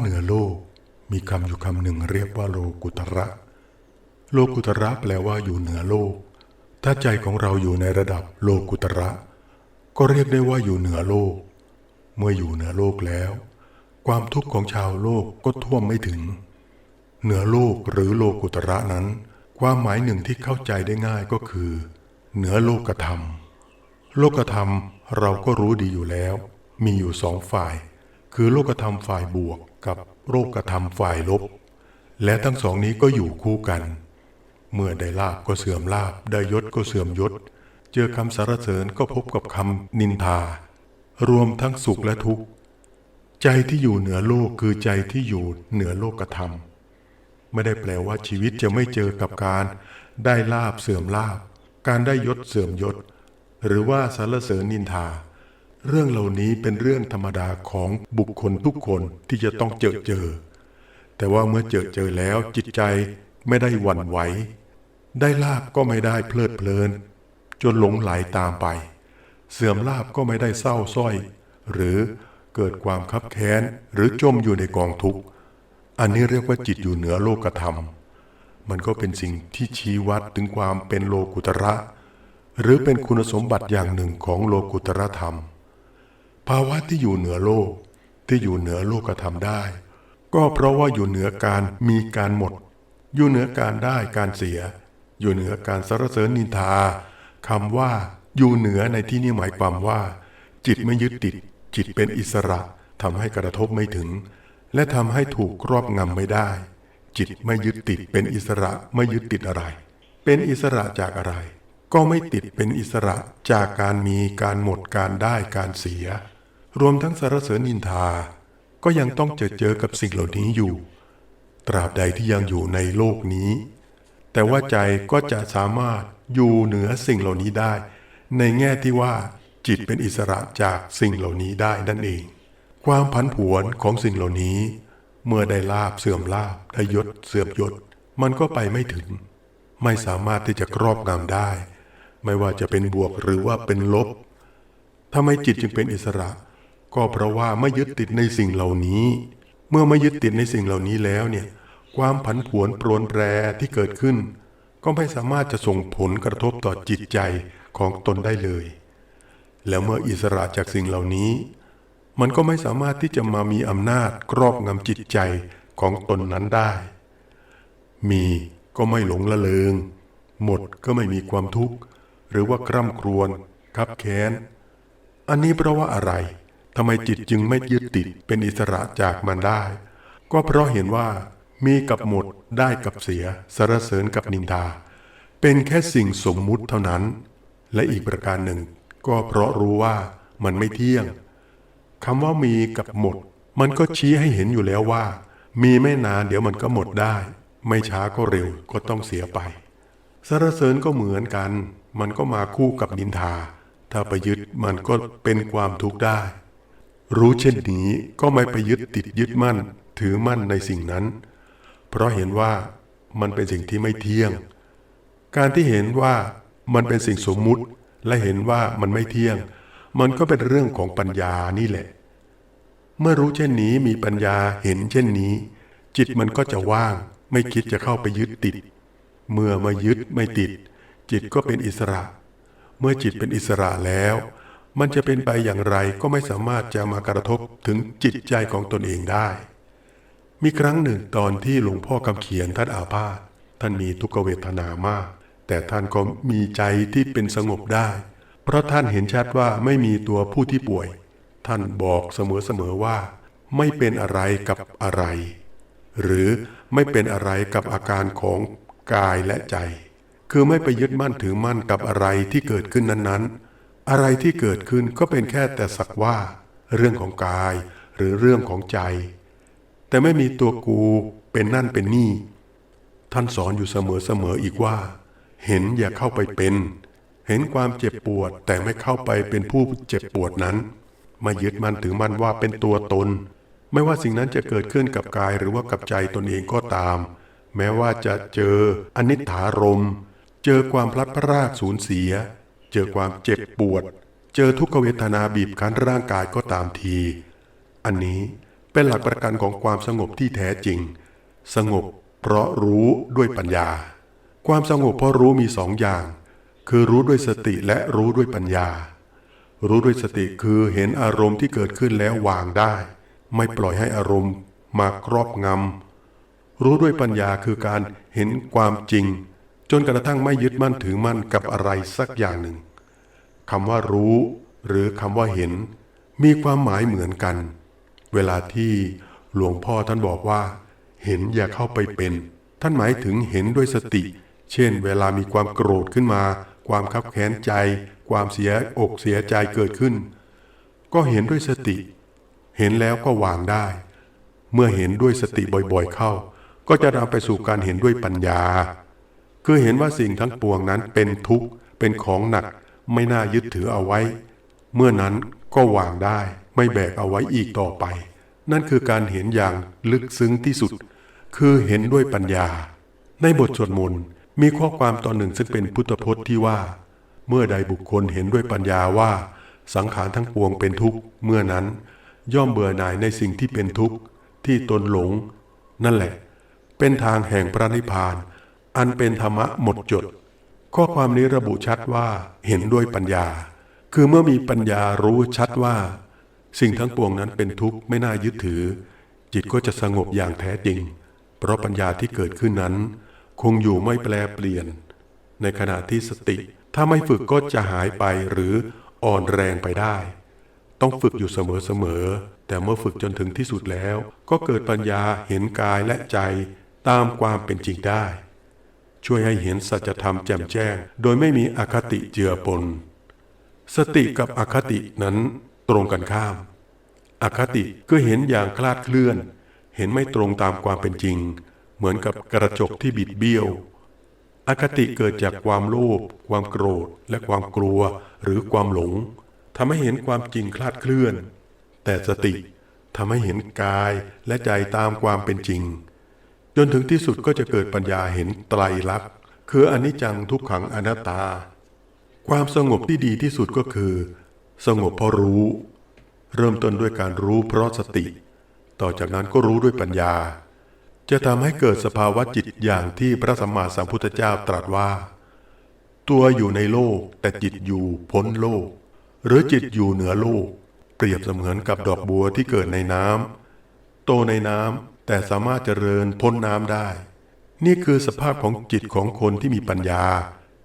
เหนือโลก มีคำอยู่คำหนึ่งเรียกว่าโลกุตระ โลกุตระแปลว่าอยู่เหนือโลก ถ้าใจของเราอยู่ในระดับโลกุตระ ก็เรียกได้ว่าอยู่เหนือโลก เมื่ออยู่เหนือโลกแล้ว ความทุกข์ของชาวโลกก็ท่วมไม่ถึง เหนือโลกหรือโลกุตระนั้น ความหมายหนึ่งที่เข้าใจได้ง่ายก็คือ เหนือโลกธรรม โลกธรรมเราก็รู้ดีอยู่แล้ว มีอยู่สองฝ่าย คือโลกธรรมฝ่ายบวกกับโลกธรรมฝ่ายลบ และทั้งสองนี้ก็อยู่คู่กัน เมื่อได้ลาบก็เสื่อมลาบได้ยศก็เสื่อมยศ เจอคำสรรเสริญก็พบกับคำนินทา รวมทั้งสุขและทุกข์ ใจที่อยู่เหนือโลกคือใจที่อยู่เหนือโลกธรรม ไม่ได้แปลว่าชีวิตจะไม่เจอกับการ ได้ลาบเสื่อมลาบ การได้ยศเสื่อมยศ หรือว่าสรรเสริญนินทา เรื่องเหล่านี้เป็นเรื่องธรรมดาของบุคคลทุกคนที่จะต้องเจอเจอ แต่ว่าเมื่อเจอเจอแล้วจิตใจไม่ได้หวั่นไหว ได้ลาบก็ไม่ได้เพลิดเพลิน จนหลงไหลตามไป เสื่อมลาบก็ไม่ได้เศร้าสร้อย หรือเกิดความคับแค้นหรือจมอยู่ในกองทุกข์ อันนี้เรียกว่าจิตอยู่เหนือโลกธรรม มันก็เป็นสิ่งที่ชี้วัดถึงความเป็นโลกุตระ หรือเป็นคุณสมบัติอย่างหนึ่งของโลกุตระธรรม ภาวะที่อยู่เหนือโลก ที่อยู่เหนือโลกธรรมได้ ก็เพราะว่าอยู่เหนือการมีการหมด อยู่เหนือการได้การเสีย อยู่เหนือการสรรเสริญนินทาคำว่าอยู่เหนือในที่นี้หมายความว่า จิตไม่ยึดติด จิตเป็นอิสระทำให้กระทบไม่ถึง และทำให้ถูกครอบงำไม่ได้ จิตไม่ยึดติดเป็นอิสระไม่ยึดติดอะไร เป็นอิสระจากอะไร ก็ไม่ติดเป็นอิสระจากการมีการหมดการได้การเสีย รวมทั้งสารเสริญนินทา ก็ยังต้องเจอเจอกับสิ่งเหล่านี้อยู่ ตราบใดที่ยังอยู่ในโลกนี้ แต่ว่าใจก็จะสามารถอยู่เหนือสิ่งเหล่านี้ได้ ในแง่ที่ว่าจิตเป็นอิสระจากสิ่งเหล่านี้ได้นั่นเอง ความผันผวนของสิ่งเหล่านี้ เมื่อได้ลาบเสื่อมลาบได้ยศเสื่อมยศ มันก็ไปไม่ถึง ไม่สามารถที่จะครอบงำได้ ไม่ว่าจะเป็นบวกหรือว่าเป็นลบทำไมจิตจึงเป็นอิสระ ก็เพราะว่าไม่ยึดติดในสิ่งเหล่านี้ เมื่อไม่ยึดติดในสิ่งเหล่านี้แล้วเนี่ย ความผันผวนโปรนแปรที่เกิดขึ้น ก็ไม่สามารถจะส่งผลกระทบต่อจิตใจของตนได้เลย แล้วเมื่ออิสระจากสิ่งเหล่านี้ มันก็ไม่สามารถที่จะมามีอำนาจครอบงำจิตใจของตนนั้นได้ มีก็ไม่หลงละเลง หมดก็ไม่มีความทุกข์ หรือว่าคร่ำครวญคับแค้น อันนี้เพราะว่าอะไร ทำไมจิตจึงไม่ยึดติดเป็นอิสระจากมันได้ ก็เพราะเห็นว่ามีกับหมดได้กับเสียสรรเสริญกับนินทา เป็นแค่สิ่งสมมุติเท่านั้น และอีกประการหนึ่ง ก็เพราะรู้ว่ามันไม่เที่ยงคำว่ามีกับหมด มันก็ชี้ให้เห็นอยู่แล้วว่า มีไม่นานเดี๋ยวมันก็หมดได้ ไม่ช้าก็เร็วก็ต้องเสียไปสรรเสริญก็เหมือนกัน มันก็มาคู่กับนินทา ถ้าไปยึดมันก็เป็นความทุกข์ได้ รู้เช่นนี้ก็ไม่ไปยึดติดยึดมั่น ถือมั่นในสิ่งนั้น เพราะเห็นว่ามันเป็นสิ่งที่ไม่เที่ยง การที่เห็นว่ามันเป็นสิ่งสมมุติและเห็นว่ามันไม่เที่ยง มันก็เป็นเรื่องของปัญญานี่แหละ เมื่อรู้เช่นนี้มีปัญญาเห็นเช่นนี้ จิตมันก็จะว่าง ไม่คิดจะเข้าไปยึดติด เมื่อมายึดไม่ติด จิตก็เป็นอิสระ เมื่อจิตเป็นอิสระแล้ว มันจะเป็นไปอย่างไรก็ไม่สามารถจะมากระทบถึงจิตใจของตนเองได้ มีครั้งหนึ่งตอนที่หลวงพ่อคำเขียนท่านอาพาธท่านมีทุกเวทนามาก แต่ท่านก็มีใจที่เป็นสงบได้ เพราะท่านเห็นชัดว่าไม่มีตัวผู้ที่ป่วย ท่านบอกเสมอๆว่า ไม่เป็นอะไรกับอะไร หรือไม่เป็นอะไรกับอาการของกายและใจ คือไม่ไปยึดมั่นถือมั่นกับอะไรที่เกิดขึ้นนั้นๆ อะไรที่เกิดขึ้นก็เป็นแค่แต่สักว่า เรื่องของกายหรือเรื่องของใจ แต่ไม่มีตัวกูเป็นนั่นเป็นนี่ ท่านสอนอยู่เสมอๆอีกว่า เห็นอย่าเข้าไปเป็น เห็นความเจ็บปวดแต่ไม่เข้าไปเป็นผู้เจ็บปวดนั้นม่ยึดมันถือมันว่าเป็นตัวตน ไม่ว่าสิ่งนั้นจะเกิดขึ้นกับกายหรือว่ากับใจตนเองก็ตาม แม้ว่าจะเจออนิถารม เจอความพลัดพรากสูญเสีย เจอความเจ็บปวด เจอทุกขเวทนาบีบคั้นร่างกายก็ตามที อันนี้เป็นหลักประกันของความสงบที่แท้จริง สงบเพราะรู้ด้วยปัญญา ความสงบเพราะรู้มีสองอย่าง คือรู้ด้วยสติและรู้ด้วยปัญญา รู้ด้วยสติคือเห็นอารมณ์ที่เกิดขึ้นแล้ววางได้ ไม่ปล่อยให้อารมณ์มาครอบงำรู้ด้วยปัญญาคือการเห็นความจริง จนกระทั่งไม่ยึดมั่นถือมั่นกับอะไรสักอย่างหนึ่งคำว่ารู้ หรือคำว่าเห็น มีความหมายเหมือนกัน เวลาที่หลวงพ่อท่านบอกว่า เห็นอย่าเข้าไปเป็น ท่านหมายถึงเห็นด้วยสติ เช่น เวลามีความโกรธขึ้นมา ความคับแค้นใจ ความเสียอกเสียใจเกิดขึ้น ก็เห็นด้วยสติ เห็นแล้วก็วางได้ เมื่อเห็นด้วยสติบ่อยๆเข้า ก็จะนำไปสู่การเห็นด้วยปัญญา คือเห็นว่าสิ่งทั้งปวงนั้นเป็นทุกข์ เป็นของหนัก ไม่น่ายึดถือเอาไว้ เมื่อนั้นก็วางได้ ไม่แบกเอาไว้อีกต่อไป นั่นคือการเห็นอย่างลึกซึ้งที่สุด คือเห็นด้วยปัญญา ในบทสวดมนต์มีข้อความตอนหนึ่งซึ่งเป็นพุทธพจน์ที่ว่า เมื่อใดบุคคลเห็นด้วยปัญญาว่า สังขารทั้งปวงเป็นทุกข์ เมื่อนั้น ย่อมเบื่อหน่ายในสิ่งที่เป็นทุกข์ที่ตนหลง นั่นแหละ เป็นทางแห่งพระนิพพาน อันเป็นธรรมะหมดจด ข้อความนี้ระบุชัดว่าเห็นด้วยปัญญา คือเมื่อมีปัญญารู้ชัดว่า สิ่งทั้งปวงนั้นเป็นทุกข์ไม่น่ายึดถือ จิตก็จะสงบอย่างแท้จริง เพราะปัญญาที่เกิดขึ้นนั้น คงอยู่ไม่แปลเปลี่ยน ในขณะที่สติ ถ้าไม่ฝึกก็จะหายไปหรืออ่อนแรงไปได้ ต้องฝึกอยู่เสมอๆแต่เมื่อฝึกจนถึงที่สุดแล้ว ก็เกิดปัญญาเห็นกายและใจตามความเป็นจริงได้ ช่วยให้เห็นสัจธรรมแจ่มแจ้ง โดยไม่มีอคติเจือปน สติกับอคตินั้นตรงกันข้าม อคติก็เห็นอย่างคลาดเคลื่อน เห็นไม่ตรงตามความเป็นจริง เหมือนกับกระจกที่บิดเบี้ยว อคติเกิดจากความโลภความโกรธและความกลัวหรือความหลงทำให้เห็นความจริงคลาดเคลื่อน แต่สติทำให้เห็นกายและใจตามความเป็นจริง จนถึงที่สุดก็จะเกิดปัญญาเห็นไตรลักษณ์คืออนิจจังทุกขังอนัตตา ความสงบที่ดีที่สุดก็คือ สงบเพราะรู้ เริ่มต้นด้วยการรู้เพราะสติ ต่อจากนั้นก็รู้ด้วยปัญญา จะทำให้เกิดสภาวะจิตอย่างที่พระสัมมาสัมพุทธเจ้าตรัสว่า ตัวอยู่ในโลกแต่จิตอยู่พ้นโลก หรือจิตอยู่เหนือโลก เปรียบเสมือนกับดอกบัวที่เกิดในน้ำโตในน้ำ แต่สามารถเจริญพ้นน้ำได้ นี่คือสภาพของจิตของคนที่มีปัญญา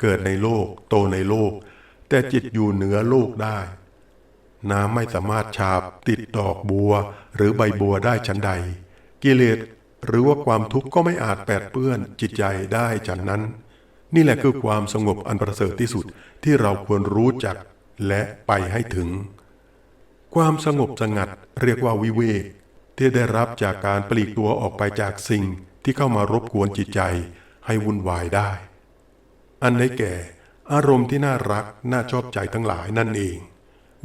เกิดในโลก โตในโลก แต่จิตอยู่เหนือโลกได้ น้ำไม่สามารถฉาบติดดอกบัว หรือใบบัวได้ชั้นใด กิเลสหรือว่าความทุกข์ก็ไม่อาจแปดเปื้อนจิตใจได้ฉันนั้น นี่แหละคือความสงบอันประเสริฐที่สุดที่เราควรรู้จักและไปให้ถึง ความสงบสงัดเรียกว่าวิเวก ที่ได้รับจากการปลีกตัวออกไปจากสิ่งที่เข้ามารบกวนจิตใจให้วุ่นวายได้ อันได้แก่ อารมณ์ที่น่ารักน่าชอบใจทั้งหลายนั่นเอง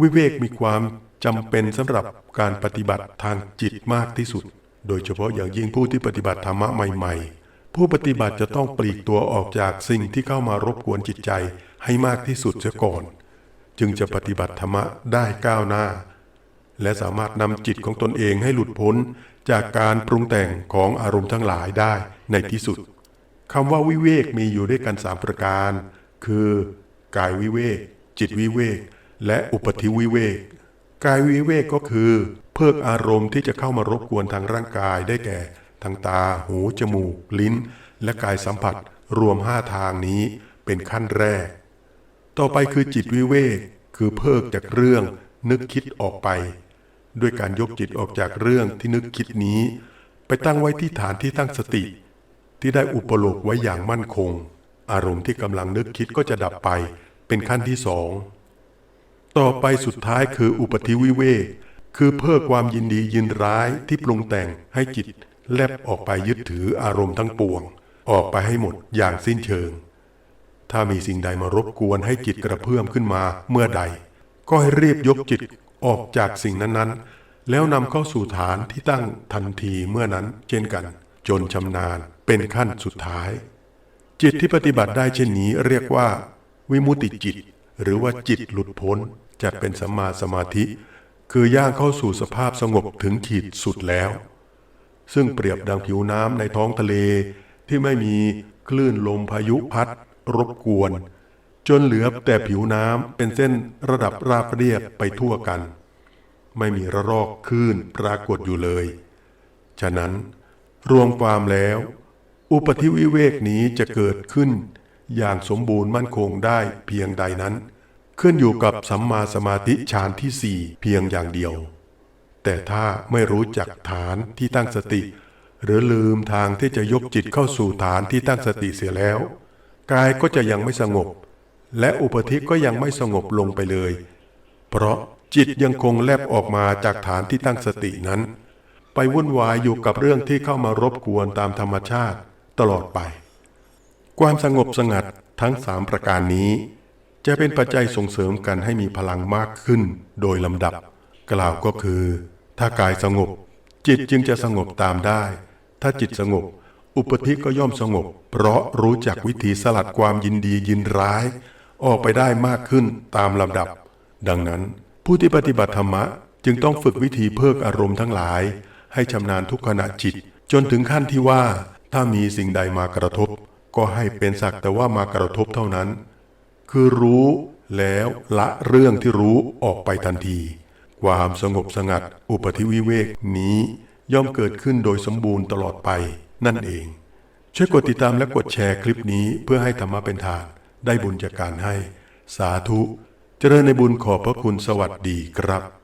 วิเวกมีความจำเป็นสำหรับการปฏิบัติทางจิตมากที่สุด โดยเฉพาะอย่างยิ่งผู้ที่ปฏิบัติธรรมะใหม่ ๆ ผู้ปฏิบัติจะต้องปลีกตัวออกจากสิ่งที่เข้ามารบกวนจิตใจให้มากที่สุดเสียก่อน จึงจะปฏิบัติธรรมะได้ก้าวหน้า และสามารถนำจิตของตนเองให้หลุดพ้นจากการปรุงแต่งของอารมณ์ทั้งหลายได้ในที่สุดคำว่าวิเวกมีอยู่ด้วยกันสามประการ คือ กายวิเวก จิตวิเวก และอุปธิวิเวก กายวิเวกก็คือ เพิกอารมณ์ที่จะเข้ามารบกวนทางร่างกายได้แก่ ทางตา หู จมูก ลิ้น และกายสัมผัสรวมห้าทางนี้เป็นขั้นแรก ต่อไปคือจิตวิเวก คือเพิกจากเรื่องนึกคิดออกไป ด้วยการยกจิตออกจากเรื่องที่นึกคิดนี้ ไปตั้งไว้ที่ฐานที่ตั้งสติ ที่ได้อุปโลกไว้อย่างมั่นคง อารมณ์ที่กำลังนึกคิดก็จะดับไปเป็นขั้นที่สองต่อไปสุดท้ายคืออุปธิวิเวกคือเพิกความยินดียินร้ายที่ปรุงแต่งให้จิต แลบออกไปยึดถืออารมณ์ทั้งปวง ออกไปให้หมดอย่างสิ้นเชิง ถ้ามีสิ่งใดมารบกวนให้จิตกระเพื่อมขึ้นมาเมื่อใด ก็ให้รีบยกจิต ออกจากสิ่งนั้นๆ แล้วนำเข้าสู่ฐานที่ตั้งทันทีเมื่อนั้นเช่นกัน จนชำนาญเป็นขั้นสุดท้าย จิตที่ปฏิบัติได้เช่นนี้เรียกว่า วิมุติจิต หรือว่าจิตหลุดพ้นจัดเป็นสัมมาสมาธิ คือย่างเข้าสู่สภาพสงบถึงขีดสุดแล้ว ซึ่งเปรียบดังผิวน้ำในท้องทะเลที่ไม่มีคลื่นลมพายุพัดรบกวน จนเหลือแต่ผิวน้ำเป็นเส้นระดับราบเรียบไปทั่วกัน ไม่มีระลอกคลื่นปรากฏอยู่เลย ฉะนั้นรวมความแล้ว อุปธิวิเวกนี้จะเกิดขึ้น อย่างสมบูรณ์มั่นคงได้เพียงใดนั้น ขึ้นอยู่กับสัมมาสมาธิฌานที่สี่เพียงอย่างเดียว แต่ถ้าไม่รู้จักฐานที่ตั้งสติ หรือลืมทางที่จะยกจิตเข้าสู่ฐานที่ตั้งสติเสียแล้ว กายก็จะยังไม่สงบ และอุปธิก็ยังไม่สงบลงไปเลย เพราะจิตยังคงแลบออกมาจากฐานที่ตั้งสตินั้น ไปวุ่นวายอยู่กับเรื่องที่เข้ามารบกวนตามธรรมชาติตลอดไป ความสงบสงัดทั้งสามประการนี้ จะเป็นปัจจัยส่งเสริมกันให้มีพลังมากขึ้นโดยลำดับ กล่าวก็คือ ถ้ากายสงบ จิตจึงจะสงบตามได้ ถ้าจิตสงบ อุปธิก็ย่อมสงบ เพราะรู้จักวิธีสลัดความยินดียินร้าย ออกไปได้มากขึ้นตามลำดับ ดังนั้น ผู้ที่ปฏิบัติธรรมะจึงต้องฝึกวิธีเพิกอารมณ์ทั้งหลาย ให้ชำนาญทุกขณะจิต จนถึงขั้นที่ว่า ถ้ามีสิ่งใดมากระทบ ก็ให้เป็นสักแต่ว่ามากระทบเท่านั้น คือรู้แล้วละเรื่องที่รู้ออกไปทันที ความสงบสงัด อุปธิวิเวกนี้ ย่อมเกิดขึ้นโดยสมบูรณ์ตลอดไปนั่นเอง ช่วยกดติดตามและกดแชร์คลิปนี้เพื่อให้ธรรมะเป็นทาน ได้บุญจากการให้ สาธุ เจริญในบุญขอบพระคุณสวัสดีครับ